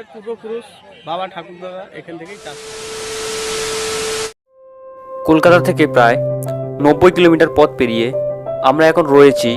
আমাদের পূর্বপুরুষ বাবা ঠাকুর দাদা এখান থেকেই চাষ কলকাতা থেকে প্রায় নব্বই কিলোমিটার পথ পেরিয়ে আমরা এখন রয়েছি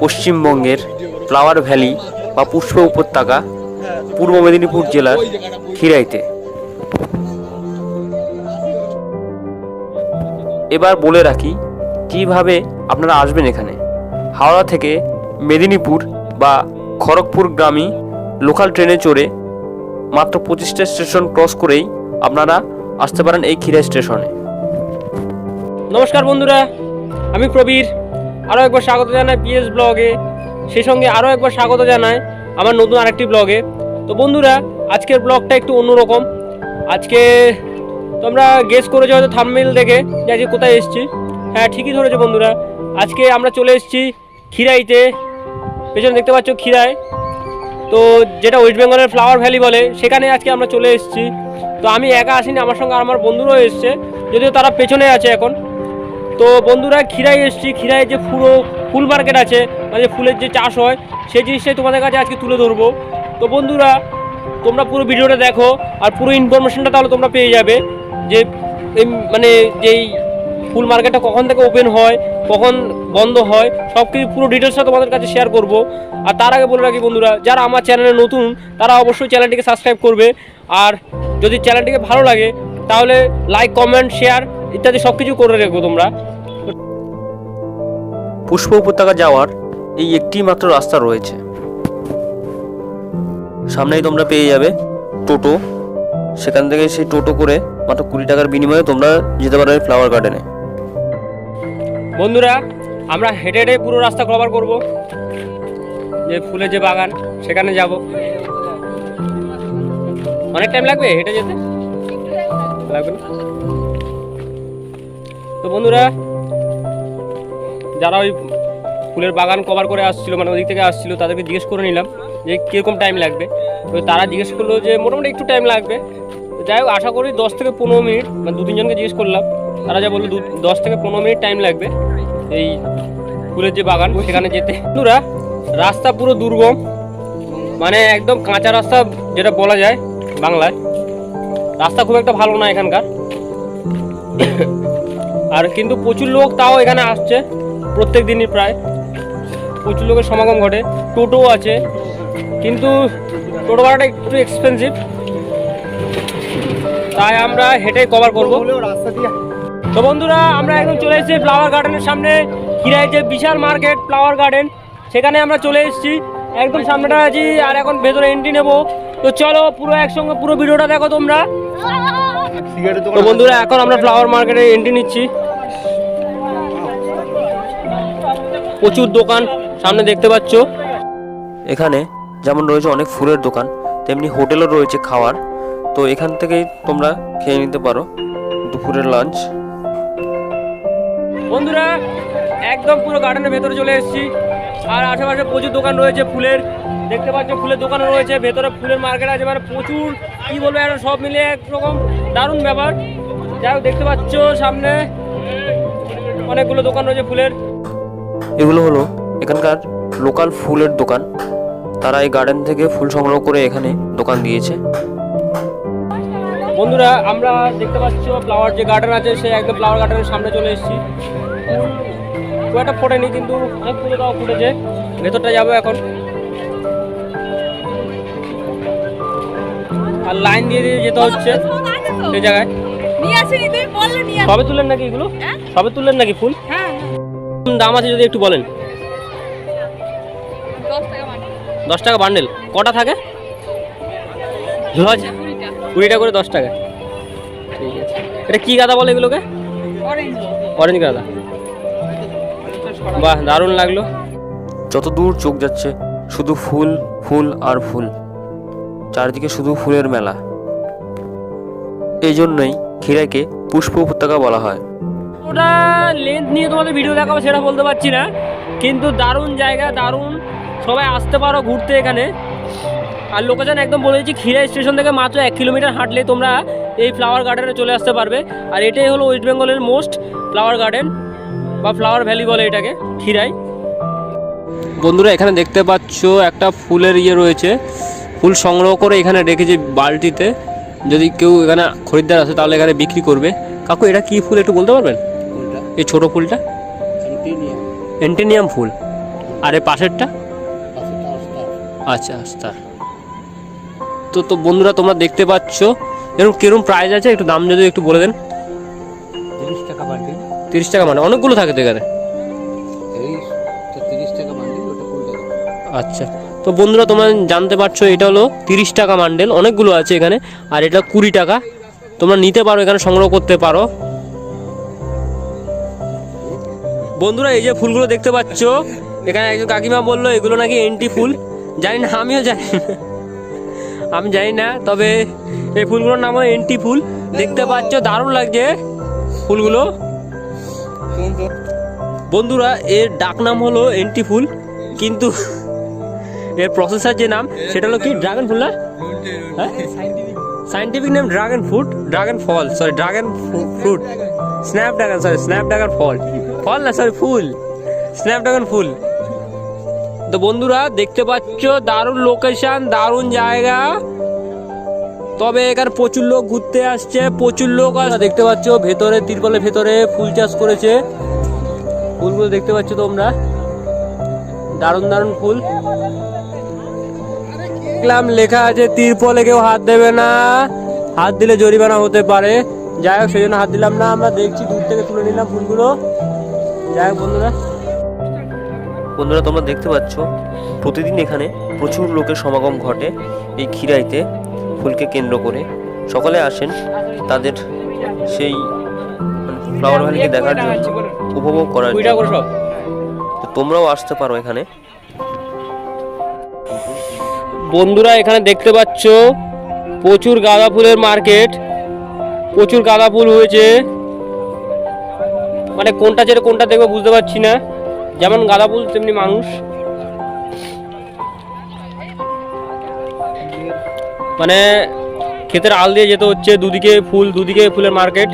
পশ্চিমবঙ্গের ফ্লাওয়ার ভ্যালি বা পুষ্প উপত্যকা পূর্ব মেদিনীপুর জেলার খিরাইতে। এবার বলে রাখি, কীভাবে আপনারা আসবেন এখানে? হাওড়া থেকে মেদিনীপুর বা খড়গপুর গ্রামী লোকাল ট্রেনে চড়ে মাত্র পঁচিশটা স্টেশন ক্রস করেই আপনারা আসতে পারেন এই খিরাই স্টেশনে। নমস্কার বন্ধুরা, আমি প্রবীর। আরও একবার স্বাগত জানাই পিএস ব্লগে। সেই সঙ্গে আরও একবার স্বাগত জানাই আমার নতুন আরেকটি ব্লগে। তো বন্ধুরা, আজকের ব্লগটা একটু অন্যরকম। আজকে তোমরা গেস করেছ হয়তো থামমেল দেখে যে আজকে কোথায় এসেছি। হ্যাঁ ঠিকই ধরেছো বন্ধুরা। আজকে আমরা চলে এসেছি খিরাইতে পেছনে দেখতে পাচ্ছ খিরাই তো যেটা ওয়েস্ট বেঙ্গলের ফ্লাওয়ার ভ্যালি বলে, সেখানে আজকে আমরা চলে এসেছি। তো আমি একা আসিনি, আমার সঙ্গে আমার বন্ধুরাও এসছে, যদিও তারা পেছনে আছে এখন। তো বন্ধুরা খিরাই এসছি খিরাই যে পুরো ফুল মার্কেট আছে মানে ফুলের যে চাষ হয়, সেই জিনিসটাই তোমাদের কাছে আজকে তুলে ধরবো। তো বন্ধুরা, তোমরা পুরো ভিডিওটা দেখো, আর পুরো ইনফরমেশনটা তাহলে তোমরা পেয়ে যাবে। যে মানে যেই ফুল মার্কেটটা কখন থেকে ওপেন হয়, কখন বন্ধ হয় সব কিছু পুরো ডিটেলসটা তোমাদের কাছে শেয়ার করব। আর তার আগে বলে রাখি বন্ধুরা, যারা আমার চ্যানেলে নতুন, তারা অবশ্যই চ্যানেলটিকে সাবস্ক্রাইব করবে। আর যদি চ্যানেলটিকে ভালো লাগে, তাহলে লাইক কমেন্ট শেয়ার ইত্যাদি সব কিছু করে রেখো তোমরা। পুষ্প উপত্যকা যাওয়ার এই একটি মাত্র রাস্তা রয়েছে। সামনেই তোমরা পেয়ে যাবে টোটো। সেখান থেকে সেই টোটো করে মাত্র কুড়ি টাকার বিনিময়ে তোমরা যেতে পারবে ফ্লাওয়ার গার্ডেনে বন্ধুরা, আমরা হেঁটে হেঁটে পুরো রাস্তা কভার করব। যে ফুলের যে বাগান, সেখানে যাব। অনেক টাইম লাগবে হেঁটে যেতে? লাগবে না? তো বন্ধুরা, যারা ওই ফুলের বাগান কভার করে আসছিল মানে ওদিক থেকে আসছিল, তাদেরকে জিজ্ঞেস করে নিলাম যে কীরকম টাইম লাগবে। তো তারা জিজ্ঞেস করল যে মোটামুটি একটু টাইম লাগবে। যাই হোক, আশা করি দশ থেকে পনেরো মিনিট মানে দু তিনজনকে জিজ্ঞেস করলাম। তারা যা বলল দশ থেকে পনেরো মিনিট টাইম লাগবে এই ফুলের যে বাগান, সেখানে যেতে। বন্ধুরা, রাস্তা পুরো দুর্গম। মানে একদম কাঁচা রাস্তা যেটা বলা যায় বাংলায়। রাস্তা খুব একটা ভালো না এখানকার। আর কিন্তু প্রচুর লোক তাও এখানে আসছে প্রত্যেক দিনই প্রায়। প্রচুর লোকের সমাগম ঘটে। টোটো আছে। কিন্তু টোটো ভাড়াটা একটু এক্সপেন্সিভ তাই আমরা হেঁটে কভার করব। তো বন্ধুরা, আমরা এখন চলে এসেছি ফ্লাওয়ার গার্ডেনের সামনে। কিরায় যে বিশাল মার্কেট ফ্লাওয়ার গার্ডেন সেখানে আমরা চলে এসেছি। একদম সামনেটা আছি, আর এখন ভেতরে এন্ট্রি নেব। তো চলো, পুরো একসঙ্গে, পুরো ভিডিওটা দেখো তোমরা। তো বন্ধুরা, এখন আমরা ফ্লাওয়ার মার্কেটে এন্ট্রি নিচ্ছি। প্রচুর দোকান, সামনে দেখতে পাচ্ছ। এখানে যেমন রয়েছে অনেক ফুলের দোকান, তেমনি হোটেলও রয়েছে খাওয়ার। তো এখান থেকেই তোমরা খেয়ে নিতে পারো দুপুরের লাঞ্চ বন্ধুরা, একদম পুরো গার্ডেনের ভেতরে চলে এসেছি। আর আশেপাশে প্রচুর দোকান রয়েছে ফুলের। দেখতে পাচ্ছ, ফুলের দোকান রয়েছে, ভেতরে ফুলের মার্কেট আছে। মানে প্রচুর, কি বলব একটা সব মিলিয়ে একরকম দারুণ ব্যাপার। যাই হোক, দেখতে পাচ্ছ সামনে অনেকগুলো দোকান রয়েছে ফুলের। এগুলো হলো এখানকার লোকাল ফুলের দোকান। তারা এই গার্ডেন থেকে ফুল সংগ্রহ করে এখানে দোকান দিয়েছে। বন্ধুরা, আমরা দেখতে পাচ্ছ ফ্লাওয়ার যে গার্ডেন আছে সে একদম ফ্লাওয়ার গার্ডেনের সামনে চলে এসেছি। খুব একটা ফোটেনি, কিন্তু অনেক ফুলে তাও ফুটেছে। ভেতরটা যাব এখন। আর লাইন দিয়ে দিয়ে যেতে হচ্ছে সেই জায়গায়। সবে তুললেন নাকি এগুলো? সবে তুললেন নাকি ফুল? দাম আছে যদি একটু বলেন। দশ টাকা বান্ডেল কটা থাকে? কুড়িটা করে দশ টাকা। ঠিক আছে। এটা কী গাদা বলে এগুলোকে? অরেঞ্জ অরেঞ্জ গাদা। বাহ দারুণ লাগল। যত দূর চোখ যাচ্ছে শুধু ফুল ফুল আর ফুল। চারিদিকে শুধু ফুলের মেলা। এই জন্যই খিরাইকে পুষ্প উপত্যকা বলা হয়। ওটা লেন্থ নিয়ে তোমাদের ভিডিও দেখাবো সেটা বলতে পারছি না। কিন্তু দারুণ জায়গা দারুণ। সবাই আসতে পারো ঘুরতে এখানে। আর লোকেশন একদম বলে দিচ্ছি খিরা স্টেশন থেকে মাত্র এক কিলোমিটার হাঁটলে তোমরা এই ফ্লাওয়ার গার্ডেনে চলে আসতে পারবে। আর এটাই হলো ওয়েস্ট বেঙ্গলের মোস্ট ফ্লাওয়ার গার্ডেন বা ফ্লাওয়ার ভ্যালি বলে এটাকে খিরাই বন্ধুরা এখানে দেখতে পাচ্ছ একটা ফুলের ইয়ে রয়েছে। ফুল সংগ্রহ করে এখানে রেখেছে বালতিতে। যদি কেউ এখানে খরিদ্দার আসে তাহলে এখানে বিক্রি করবে। কাকু এটা কি ফুল একটু বলতে পারবেন? এই ছোট ফুলটা? এন্টেনিয়াম ফুল। আর এর পাশেরটা? আচ্ছা আচ্ছা তো তো বন্ধুরা তোমরা দেখতে পাচ্ছ। এরকম কীরকম প্রাইস আছে? একটু দাম যদি একটু বলে দেন। তিরিশ টাকা বান্ডিল। তিরিশ টাকা মানে অনেকগুলো থাকে তো এখানে? আচ্ছা। তো বন্ধুরা তোমরা জানতে পারছ এটা হলো তিরিশ টাকা মান্ডেল অনেকগুলো আছে এখানে। আর এটা কুড়ি টাকা। তোমরা নিতে পারো এখানে সংগ্রহ করতে পারো। বন্ধুরা এই যে ফুলগুলো দেখতে পাচ্ছ এখানে একজন কাকিমা বলল এগুলো নাকি এন্টি ফুল জানি না আমিও জানি না। আমি জানি না, তবে এই ফুলগুলোর নাম হয় এন্টি ফুল। দেখতে পাচ্ছ, দারুণ লাগছে ফুলগুলো। বন্ধুরা, এর ডাক নাম হলো এন্টি ফুল, কিন্তু এর প্রসেসার যে নাম, সেটা হলো কি ড্রাগন ফুল না? Scientific name dragon fruit dragon ফল sorry dragon fruit snap dragon sorry snap dragon ফল ফল না সরি ফুল। স্ন্যাপ ড্রাগন ফুল তো বন্ধুরা, দেখতে পাচ্ছ, দারুণ লোকেশন দারুণ জায়গা। তবে এখানে প্রচুর লোক ঘুরতে আসছে, প্রচুর লোক দেখতে পাচ্ছ, ভেতরে, তিরপলের ভেতরে ফুল চাষ করেছে। ফুলগুলো দেখতে পাচ্ছ তোমরা। দারুণ দারুণ ফুল। দেখলাম, লেখা আছে, তিরপলে কেউ হাত দেবে না। হাত দিলে জরিমানা হতে পারে। যাই হোক, সেই জন্য হাত দিলাম না। আমরা দেখছি, দূর থেকে তুলে নিলাম ফুলগুলো। যাই হোক, বন্ধুরা। বন্ধুরা তোমরা দেখতে পাচ্ছ প্রতিদিন এখানে প্রচুর লোকের সমাগম ঘটে এই খিরাইতে ফুলকে কেন্দ্র করে। সকলে আসেন তাদের সেই ফ্লাওয়ার ভ্যালিকে দেখার জন্য উপভোগ করার জন্য। তো তোমরাও আসতে পারো এখানে। বন্ধুরা এখানে দেখতে পাচ্ছ প্রচুর গাঁদা ফুলের মার্কেট। প্রচুর গাঁদা ফুল হয়েছে। মানে কোনটা ছেড়ে কোনটা দেখবে বুঝতে পারছি না। যেমন গাঁদা ফুল তেমনি মানুষ। মানে ক্ষেতের আল দিয়ে যেতে হচ্ছে দুদিকে ফুল দুদিকে ফুলের মার্কেট।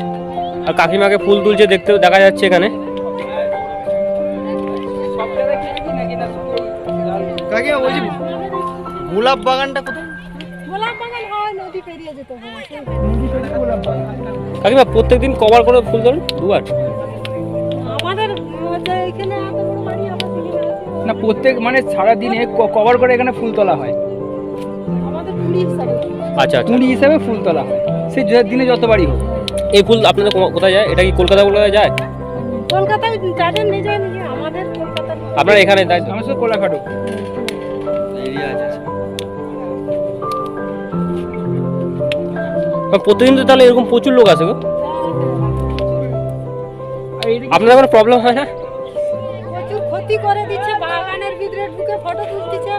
আর কাকিমাকে ফুল তুলছে দেখতে দেখা যাচ্ছে এখানে। কাকিমা গোলাপ বাগানটা কোথায়? গোলাপ বাগান হয় নদী পেরিয়ে যেতে হবে কাকিমা প্রত্যেকদিন কভার করে ফুল তোলেন? দুবার? না প্রত্যেক মানে সারা দিনে কভার করে এখানে ফুল তোলা হয়। আমাদের কুড়ি আচ্ছা আচ্ছা। কুড়ি হিসাবে ফুল তোলা হয়। সে যে- দিনে যত বাড়ি হোক। এই ফুল আপনাদের কোথায় যায়? এটা কি কলকাতা কলকাতায় যায়? কলকাতায় যাদের আমাদের কলকাতার আপনার এখানে তাই? আমার সাথে কোলাঘাটও। প্রতিদিন তো তাহলে এরকম প্রচুর লোক আসে গো। আপনাদের কোনো প্রবলেম হয় না? ক্ষতি করে দিচ্ছে বাগানের ভিতরে ঢুকে ফটো তুলতেছে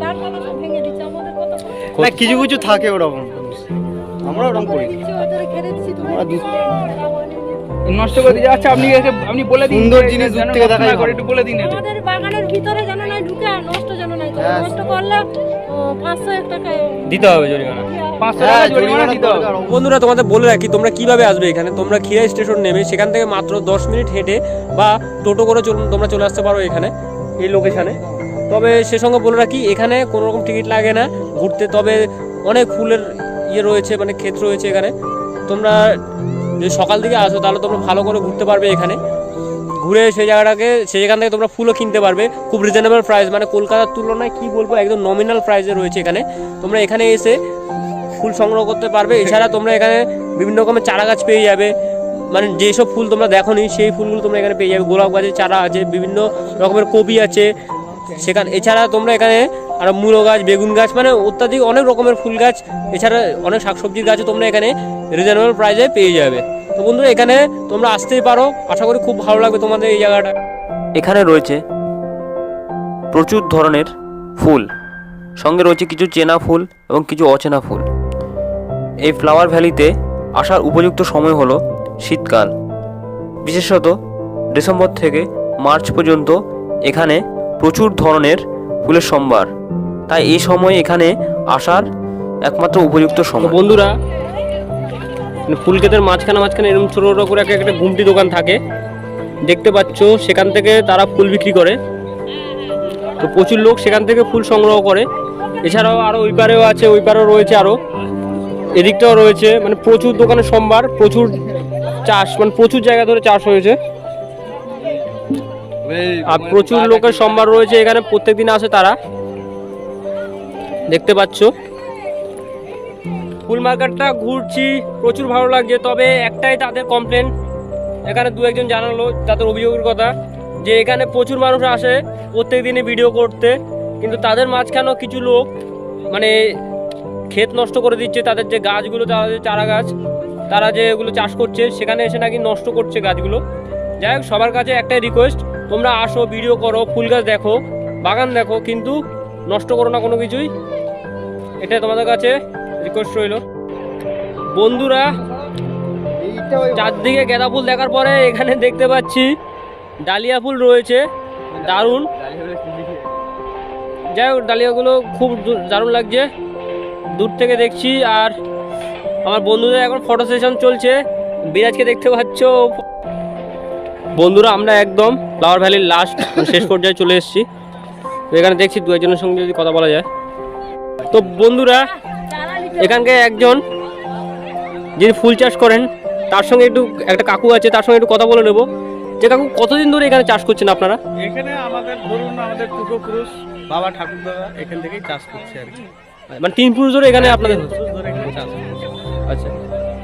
তার কথা ভেঙে দিচ্ছে আমাদের কথা না কিছু কিছু থাকে ওরকম। আমরা ওরকম করি ওদের ঘেরে দিচ্ছি তুমি আমরা দু- নষ্ট করে দিয়ে আচ্ছা আপনি আপনি বলে দিন সুন্দর জিনিস দূর থেকে করে একটু বলে দিন আমাদের বাগানের ভিতরে যেন ঢুকে নষ্ট যেন নাই করে। হ্যাঁ। নষ্ট করলে পাঁচশো এক টাকা দিতে হবে জরিমানা। হ্যাঁ। বন্ধুরা তোমাদের বলে রাখি তোমরা কীভাবে আসবে এখানে? তোমরা খিরাই স্টেশন নেবে সেখান থেকে মাত্র দশ মিনিট হেঁটে বা টোটো করে তোমরা চলে আসতে পারো এখানে এই লোকেশানে। তবে সে সঙ্গে বলে রাখি এখানে কোনো রকম টিকিট লাগে না ঘুরতে তবে অনেক ফুলের ইয়ে রয়েছে মানে ক্ষেত্র রয়েছে এখানে। তোমরা যদি সকাল দিকে আসো, তাহলে তোমরা ভালো করে ঘুরতে পারবে এখানে। ঘুরে সেই জায়গাটাকে, সেই জায়গা থেকে তোমরা ফুলও কিনতে পারবে। খুব রিজনেবল প্রাইস মানে কলকাতার তুলনায় কি বলব, একদম নমিনাল প্রাইসে রয়েছে এখানে। তোমরা এখানে এসে ফুল সংগ্রহ করতে পারবে। এছাড়া তোমরা এখানে বিভিন্ন রকমের চারা গাছ পেয়ে যাবে। মানে যেসব ফুল তোমরা দেখো নি সেই ফুলগুলো তোমরা এখানে পেয়ে যাবে। গোলাপ গাছের চারা আছে, বিভিন্ন রকমের কপি আছে। সেখানে এছাড়া তোমরা এখানে আর মূলো গাছ, বেগুন গাছ মানে অত্যাধিক অনেক রকমের ফুল গাছ, এছাড়া অনেক শাকসবজির গাছও তোমরা এখানে রিজনেবল প্রাইসে পেয়ে যাবে। তো বন্ধুরা, এখানে তোমরা আসতেই পারো। আশা করি খুব ভালো লাগবে তোমাদের এই জায়গাটা। এখানে রয়েছে প্রচুর ধরনের ফুল। সঙ্গে রয়েছে কিছু চেনা ফুল এবং কিছু অচেনা ফুল। এই ফ্লাওয়ার ভ্যালিতে আসার উপযুক্ত সময় হলো শীতকাল। বিশেষত ডিসেম্বর থেকে মার্চ পর্যন্ত এখানে প্রচুর ধরনের ফুলের সম্ভার তাই এই সময় এখানে আসার একমাত্র উপযুক্ত সময়। বন্ধুরা মানে ফুল ক্ষেতের মাঝখানে মাঝখানে এরকম ছোটো ছোটো করে একটা একটা গুমটি দোকান থাকে। দেখতে পাচ্ছ সেখান থেকে তারা ফুল বিক্রি করে। তো প্রচুর লোক সেখান থেকে ফুল সংগ্রহ করে। এছাড়াও আরও ওই পারেও আছে ওই পারেও রয়েছে আরও এদিকটাও রয়েছে মানে প্রচুর দোকানে সোমবার প্রচুর চাষ মানে প্রচুর জায়গা ধরে চাষ হয়েছে। আর প্রচুর লোকের সোমবার রয়েছে এখানে প্রত্যেক দিন আসে তারা। দেখতে পাচ্ছ। ফুল মার্কেটটা ঘুরছি প্রচুর ভালো লাগছে তবে একটাই তাদের কমপ্লেন এখানে দু একজন জানালো তাদের অভিযোগের কথা যে এখানে প্রচুর মানুষ আসে প্রত্যেক দিনই ভিডিও করতে কিন্তু তাদের মাঝখানেও কিছু লোক মানে ক্ষেত নষ্ট করে দিচ্ছে তাদের যে গাছগুলো তাদের চারা গাছ তারা যে এগুলো চাষ করছে সেখানে এসে নাকি নষ্ট করছে গাছগুলো। যাই হোক সবার কাছে একটাই রিকোয়েস্ট তোমরা আসো, ভিডিও করো, ফুল গাছ দেখো, বাগান দেখো, কিন্তু নষ্ট করো না কোনো কিছুই। এটা তোমাদের কাছে রিকোয়েস্ট রইল। বন্ধুরা, চারদিকে গেঁদা ফুল দেখার পরে এখানে দেখতে পাচ্ছি, ডালিয়া ফুল রয়েছে, দারুণ। যাই হোক, ডালিয়াগুলো খুব দারুণ লাগছে। দূর থেকে দেখছি, আর আমার বন্ধুদের এখন ফটো সেশন চলছে। বিরাজকে দেখতে পাচ্ছ। বন্ধুরা আমরা একদম ফ্লাওয়ার ভ্যালির লাস্ট শেষ পর্যায়ে চলে এসেছি। তো এখানে দেখছি দু একজনের সঙ্গে যদি কথা বলা যায়। তো বন্ধুরা এখানকে একজন যিনি ফুল চাষ করেন তার সঙ্গে একটু একটা কাকু আছে তার সঙ্গে একটু কথা বলে নেব। যে কাকু কতদিন ধরে এখানে চাষ করছেন আপনারা? এখানে আমাদের ধরুন আমাদের পূর্বপুরুষ বাবা ঠাকুর দাদা এখান থেকেই চাষ করছে আর কি। মানে তিন পুরুষ ধরে এখানে আপনাদের ধরে এখানে চাষ আচ্ছা।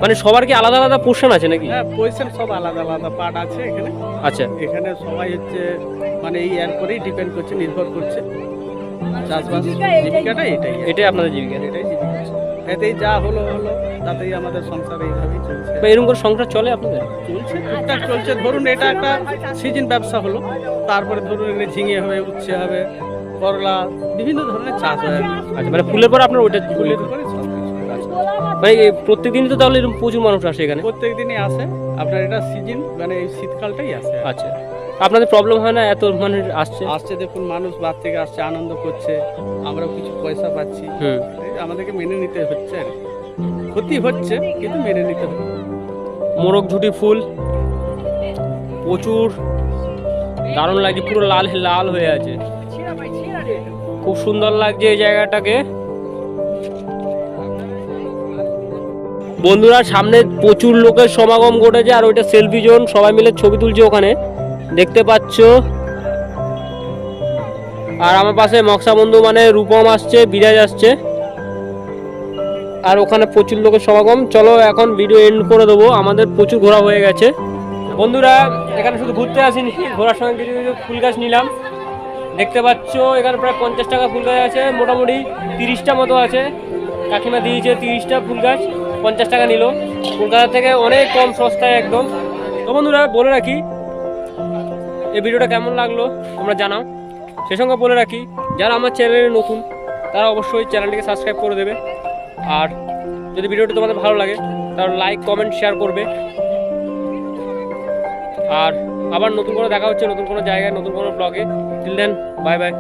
মানে সবার কি আলাদা আলাদা পোর্শন আছে নাকি? হ্যাঁ পয়সার সব আলাদা আলাদা পার্ট আছে এখানে। আচ্ছা। এখানে সবাই হচ্ছে মানে এই এর পরেই ডিপেন্ড করছে নির্ভর করছে। চাষবাস জীবিকাটা এটাই এটাই আপনাদের জীবিকা। এটাই জীবিকা। এতেই যা হলো হলো তাতেই আমাদের সংসার এইভাবেই চলছে। বা এরকম করে সংসার চলে আপনাদের? চলছে টুকটাক চলছে। ধরুন এটা একটা সিজন ব্যবসা হলো তারপরে ধরুন এখানে ঝিঙে হবে উচ্ছে হবে করলা বিভিন্ন ধরনের চাষ হয়। আচ্ছা মানে ফুলের পর আপনার ওইটা ফুলের উপরে কিছু। মানে প্রত্যেকদিনই তো তাহলে এরকম প্রচুর মানুষ আসে এখানে? প্রত্যেক দিনই আসে। আপনার এটা সিজন মানে এই শীতকালটাই আসে। আচ্ছা। আপনাদের প্রবলেম হয় না? এত মানে আসছে? আসছে দেখুন মানুষ বাদ থেকে আসছে আনন্দ করছে আমরাও কিছু পয়সা পাচ্ছি। আমাদেরকে মেনে নিতে হচ্ছে আর কি। ক্ষতি হচ্ছে কিন্তু মেনে নিতে হচ্ছে মোরগ ঝুটি ফুল প্রচুর। দারুণ লাগছে পুরো লাল লাল হয়ে আছে। খুব সুন্দর লাগছে এই জায়গাটাকে। বন্ধুরা, সামনে প্রচুর লোকের সমাগম ঘটেছে আর ওইটা সেলফি জোন সবাই মিলে ছবি তুলছে ওখানে। দেখতে পাচ্ছ? আর আমার পাশে মক্সা বন্ধু মানে রূপম আসছে, বিরাজ আসছে। আর ওখানে প্রচুর লোকের সমাগম। চলো এখন ভিডিও এন্ড করে দেবো। আমাদের প্রচুর ঘোরা হয়ে গেছে। বন্ধুরা, এখানে শুধু ঘুরতে আসিনি, ঘোরার সঙ্গে কিছু কিছু ফুল গাছ নিলাম। দেখতে পাচ্ছ, এখানে প্রায় পঞ্চাশ টাকা ফুল গাছ আছে, মোটামুটি তিরিশটা মতো আছে। কাকিমা দিয়েছে তিরিশটা ফুল গাছ। পঞ্চাশ টাকা নিল। কলকাতা থেকে অনেক কম সস্তায় একদম। তো বন্ধুরা, বলে রাখি, এই ভিডিওটা কেমন লাগল তোমরা জানাও। সেই সঙ্গে বলে রাখি, যারা আমার চ্যানেলে নতুন, তারা অবশ্যই চ্যানেলটিকে সাবস্ক্রাইব করে দেবে। আর যদি ভিডিওটি তোমাদের ভালো লাগে, তাহলে লাইক, কমেন্ট, শেয়ার করবে। আর আবার নতুন করে দেখা হচ্ছে নতুন কোনো জায়গায়, নতুন কোনো ব্লগে। Till then bye bye